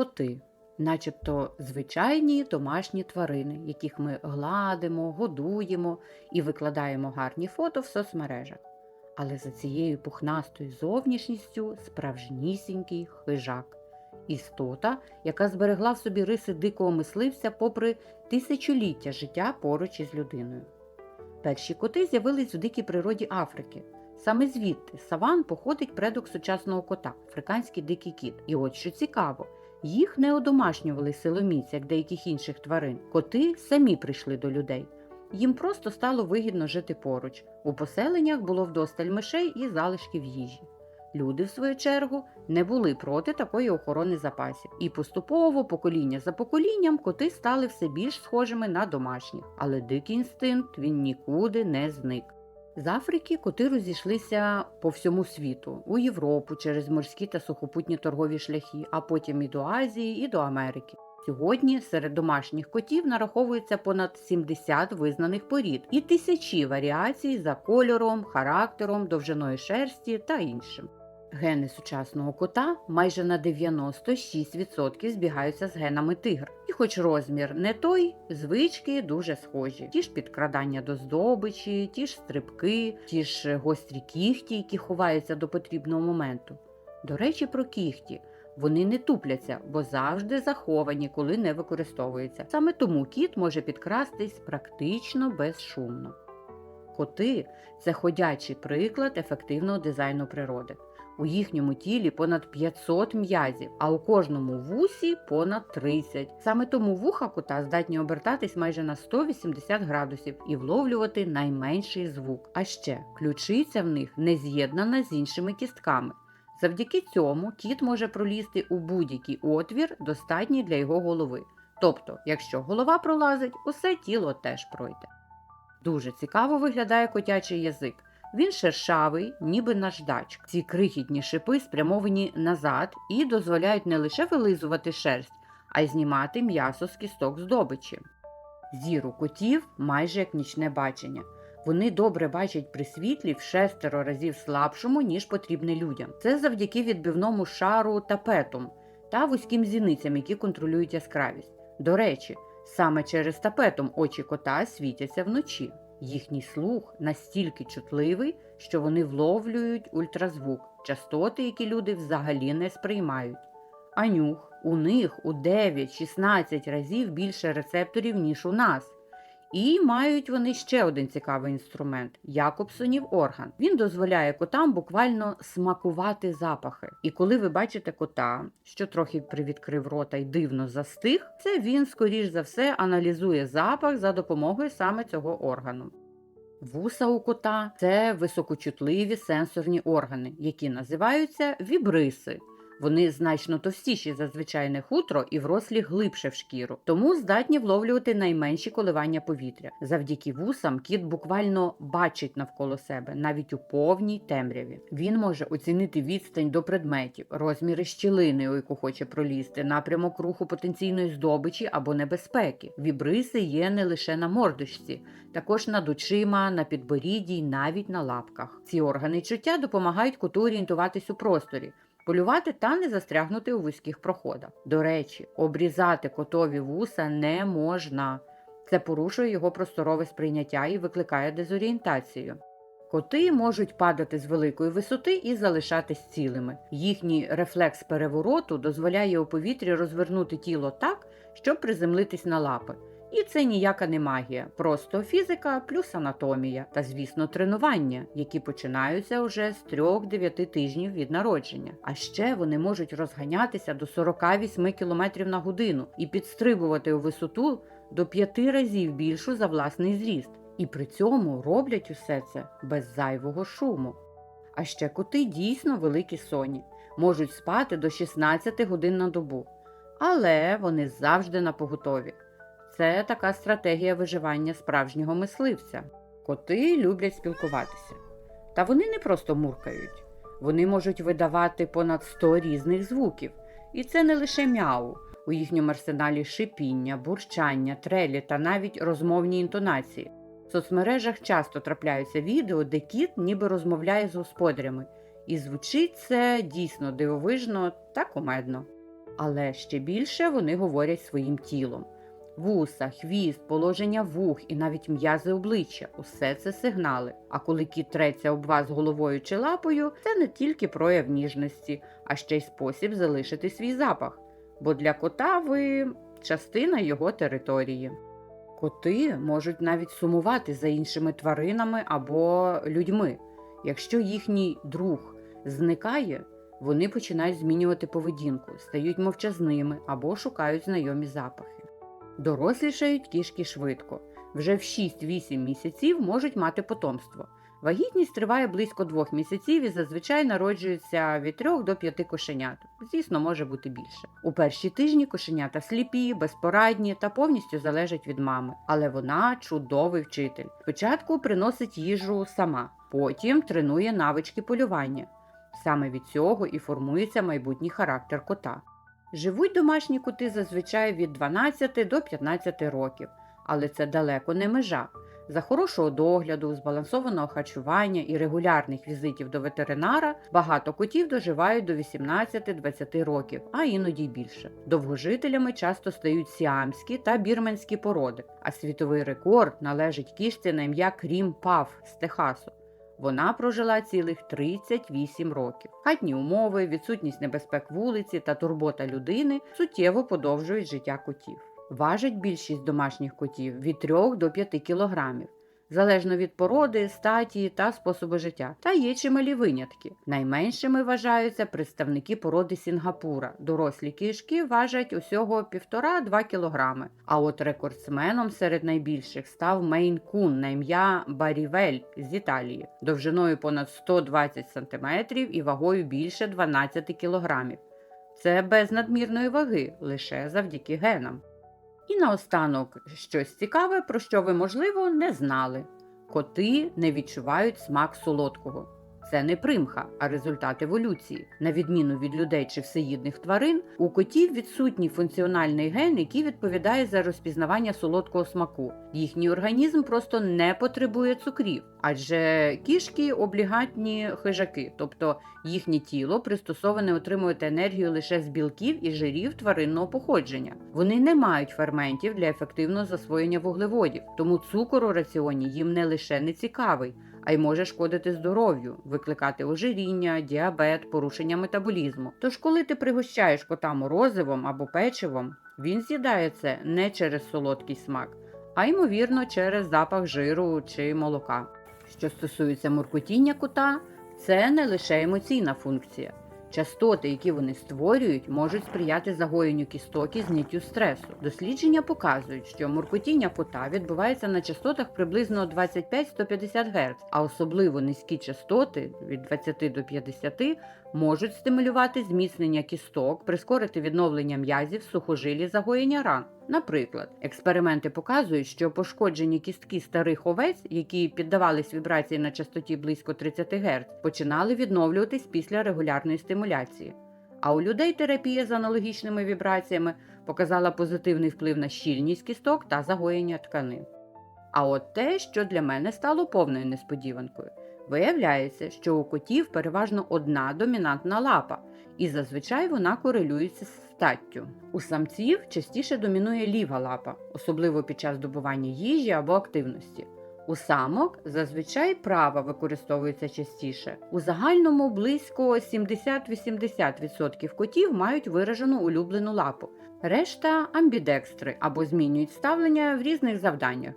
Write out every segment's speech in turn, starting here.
Коти, начебто звичайні домашні тварини, яких ми гладимо, годуємо і викладаємо гарні фото в соцмережах. Але за цією пухнастою зовнішністю справжнісінький хижак. Істота, яка зберегла в собі риси дикого мисливця попри тисячоліття життя поруч із людиною. Перші коти з'явились в дикій природі Африки. Саме звідти саван походить предок сучасного кота, африканський дикий кіт. І от що цікаво, їх не одомашнювали силоміць, як деяких інших тварин. Коти самі прийшли до людей. Їм просто стало вигідно жити поруч. У поселеннях було вдосталь мишей і залишків їжі. Люди, в свою чергу, не були проти такої охорони запасів, і поступово, покоління за поколінням, коти стали все більш схожими на домашніх, але дикий інстинкт він нікуди не зник. З Африки коти розійшлися по всьому світу у Європу через морські та сухопутні торгові шляхи, а потім і до Азії, і до Америки. Сьогодні серед домашніх котів нараховується понад 70 визнаних порід і тисячі варіацій за кольором, характером, довжиною шерсті та іншим. Гени сучасного кота майже на 96% збігаються з генами тигр. І хоч розмір не той, звички дуже схожі. Ті ж підкрадання до здобичі, ті ж стрибки, ті ж гострі кіхті, які ховаються до потрібного моменту. До речі, про кіхті. Вони не тупляться, бо завжди заховані, коли не використовуються. Саме тому кіт може підкрастись практично безшумно. Коти це ходячий приклад ефективного дизайну природи. У їхньому тілі понад 500 м'язів, а у кожному вусі понад 30. Саме тому вуха кота здатні обертатись майже на 180 градусів і вловлювати найменший звук. А ще ключиця в них не з'єднана з іншими кістками. Завдяки цьому кіт може пролізти у будь-який отвір, достатній для його голови. Тобто, якщо голова пролазить, усе тіло теж пройде. Дуже цікаво виглядає котячий язик. Він шершавий, ніби наждач. Ці крихітні шипи спрямовані назад і дозволяють не лише вилизувати шерсть, а й знімати м'ясо з кісток здобичі. Зір у котів майже як нічне бачення. Вони добре бачать при світлі в шестеро разів слабшому, ніж потрібне людям. Це завдяки відбивному шару тапетум та вузьким зіницям, які контролюють яскравість. До речі, саме через тапетум очі кота світяться вночі. Їхній слух настільки чутливий, що вони вловлюють ультразвук, частоти, які люди взагалі не сприймають. А нюх у них у 9-16 разів більше рецепторів, ніж у нас. І мають вони ще один цікавий інструмент Якобсонів орган. Він дозволяє котам буквально смакувати запахи. І коли ви бачите кота, що трохи привідкрив рота й дивно застиг, це він, скоріш за все, аналізує запах за допомогою саме цього органу. Вуса у кота це високочутливі сенсорні органи, які називаються вібриси. Вони значно товстіші за звичайне хутро і врослі глибше в шкіру, тому здатні вловлювати найменші коливання повітря. Завдяки вусам кіт буквально бачить навколо себе, навіть у повній темряві. Він може оцінити відстань до предметів, розміри щілини, у яку хоче пролізти, напрямок руху потенційної здобичі або небезпеки. Вібриси є не лише на мордочці, також над очима, на підборідді й навіть на лапках. Ці органи чуття допомагають коту орієнтуватись у просторі полювати та не застрягнути у вузьких проходах. До речі, обрізати котові вуса не можна. Це порушує його просторове сприйняття і викликає дезорієнтацію. Коти можуть падати з великої висоти і залишатись цілими. Їхній рефлекс перевороту дозволяє у повітрі розвернути тіло так, щоб приземлитись на лапи. І це ніяка не магія, просто фізика плюс анатомія та, звісно, тренування, які починаються вже з 3-9 тижнів від народження. А ще вони можуть розганятися до 48 км на годину і підстрибувати у висоту до 5 разів більшу за власний зріст. І при цьому роблять усе це без зайвого шуму. А ще коти дійсно великі соні, можуть спати до 16 годин на добу, але вони завжди на поготові. Це така стратегія виживання справжнього мисливця. Коти люблять спілкуватися. Та вони не просто муркають, вони можуть видавати понад 100 різних звуків. І це не лише мяу. У їхньому арсеналі шипіння, бурчання, трелі та навіть розмовні інтонації. В соцмережах часто трапляються відео, де кіт ніби розмовляє з господарями. І звучить це дійсно дивовижно та кумедно. Але ще більше вони говорять своїм тілом. Вуса, хвіст, положення вух і навіть м'язи обличчя усе це сигнали. А коли кіт треться об вас головою чи лапою, це не тільки прояв ніжності, а ще й спосіб залишити свій запах. Бо для кота ви частина його території. Коти можуть навіть сумувати за іншими тваринами або людьми. Якщо їхній друг зникає, вони починають змінювати поведінку, стають мовчазними або шукають знайомі запахи. Дорослішають кішки швидко. Вже в 6-8 місяців можуть мати потомство. Вагітність триває близько двох місяців і зазвичай народжується від 3 до 5 кошенят. Звісно, може бути більше. У перші тижні кошенята сліпі, безпорадні та повністю залежать від мами. Але вона чудовий вчитель. Спочатку приносить їжу сама, потім тренує навички полювання. Саме від цього і формується майбутній характер кота. Живуть домашні коти зазвичай від 12 до 15 років, але це далеко не межа. За хорошого догляду, збалансованого харчування і регулярних візитів до ветеринара багато котів доживають до 18-20 років, а іноді й більше. Довгожителями часто стають сіамські та бірменські породи, а світовий рекорд належить кішці на ім'я Крім Паф з Техасу. Вона прожила цілих 38 років. Хатні умови, відсутність небезпек вулиці та турбота людини суттєво подовжують життя котів. Важить більшість домашніх котів від 3 до 5 кілограмів, залежно від породи, статі та способу життя. Та є чималі винятки. Найменшими вважаються представники породи Сінгапура. Дорослі кішки важать усього 1,5-2 кілограми. А от рекордсменом серед найбільших став Мейн Кун на ім'я Барівель з Італії, довжиною понад 120 см і вагою більше 12 кілограмів. Це без надмірної ваги, лише завдяки генам. І наостанок щось цікаве, про що ви, можливо, не знали. Коти не відчувають смак солодкого. Це не примха, а результат еволюції. На відміну від людей чи всеїдних тварин, у котів відсутній функціональний ген, який відповідає за розпізнавання солодкого смаку. Їхній організм просто не потребує цукрів, адже кішки облігатні хижаки, тобто їхнє тіло пристосоване отримувати енергію лише з білків і жирів тваринного походження. Вони не мають ферментів для ефективного засвоєння вуглеводів, тому цукор у раціоні їм не лише не цікавий, а й може шкодити здоров'ю, викликати ожиріння, діабет, порушення метаболізму. Тож, коли ти пригощаєш кота морозивом або печивом, він з'їдає це не через солодкий смак, а ймовірно через запах жиру чи молока. Що стосується муркотіння кота, це не лише емоційна функція. Частоти, які вони створюють, можуть сприяти загоєнню кісток і зняттю стресу. Дослідження показують, що муркотіння кота відбувається на частотах приблизно 25-150 Гц, а особливо низькі частоти від 20 до 50 можуть стимулювати зміцнення кісток, прискорити відновлення м'язів, сухожилі, загоєння ран. Наприклад, експерименти показують, що пошкоджені кістки старих овець, які піддавались вібрації на частоті близько 30 Гц, починали відновлюватись після регулярної стимуляції. А у людей терапія з аналогічними вібраціями показала позитивний вплив на щільність кісток та загоєння тканин. А от те, що для мене стало повною несподіванкою, виявляється, що у котів переважно одна домінантна лапа, і зазвичай вона корелюється з статтю. У самців частіше домінує ліва лапа, особливо під час добування їжі або активності. У самок зазвичай права використовується частіше. У загальному близько 70-80% котів мають виражену улюблену лапу. Решта амбідекстри або змінюють ставлення в різних завданнях.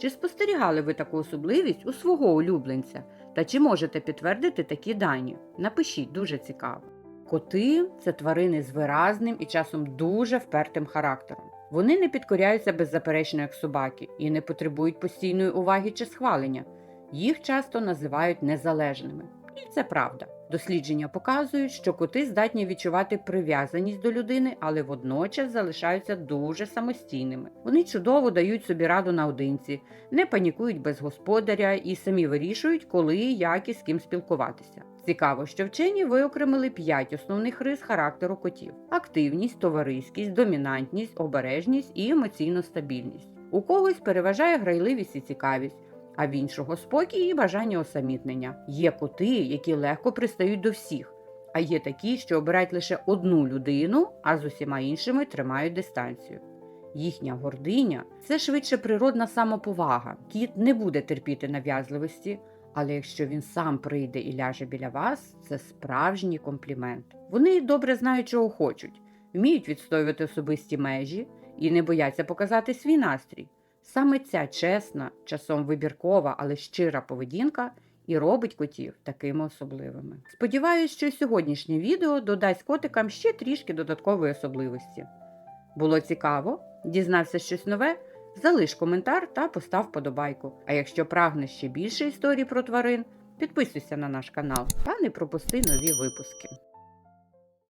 Чи спостерігали ви таку особливість у свого улюбленця? Та чи можете підтвердити такі дані? Напишіть, дуже цікаво. Коти це тварини з виразним і часом дуже впертим характером. Вони не підкоряються беззаперечно як собаки і не потребують постійної уваги чи схвалення. Їх часто називають незалежними. І це правда. Дослідження показують, що коти здатні відчувати прив'язаність до людини, але водночас залишаються дуже самостійними. Вони чудово дають собі раду наодинці, не панікують без господаря і самі вирішують, коли, як і з ким спілкуватися. Цікаво, що вчені виокремили п'ять основних рис характеру котів: активність, товариськість, домінантність, обережність і емоційна стабільність. У когось переважає грайливість і цікавість, а в іншого спокій і бажання осамітнення. Є коти, які легко пристають до всіх, А є такі, що обирають лише одну людину, а з усіма іншими тримають дистанцію. Їхня гординя це швидше природна самоповага. Кіт не буде терпіти нав'язливості, але якщо він сам прийде і ляже біля вас, це справжній комплімент. Вони добре знають, чого хочуть, вміють відстоювати особисті межі і не бояться показати свій настрій. Саме ця чесна, часом вибіркова, але щира поведінка і робить котів такими особливими. Сподіваюсь, що сьогоднішнє відео додасть котикам ще трішки додаткової особливості. Було цікаво? Дізнався щось нове? Залиш коментар та постав подобайку. А якщо прагнеш ще більше історій про тварин, підписуйся на наш канал та не пропусти нові випуски.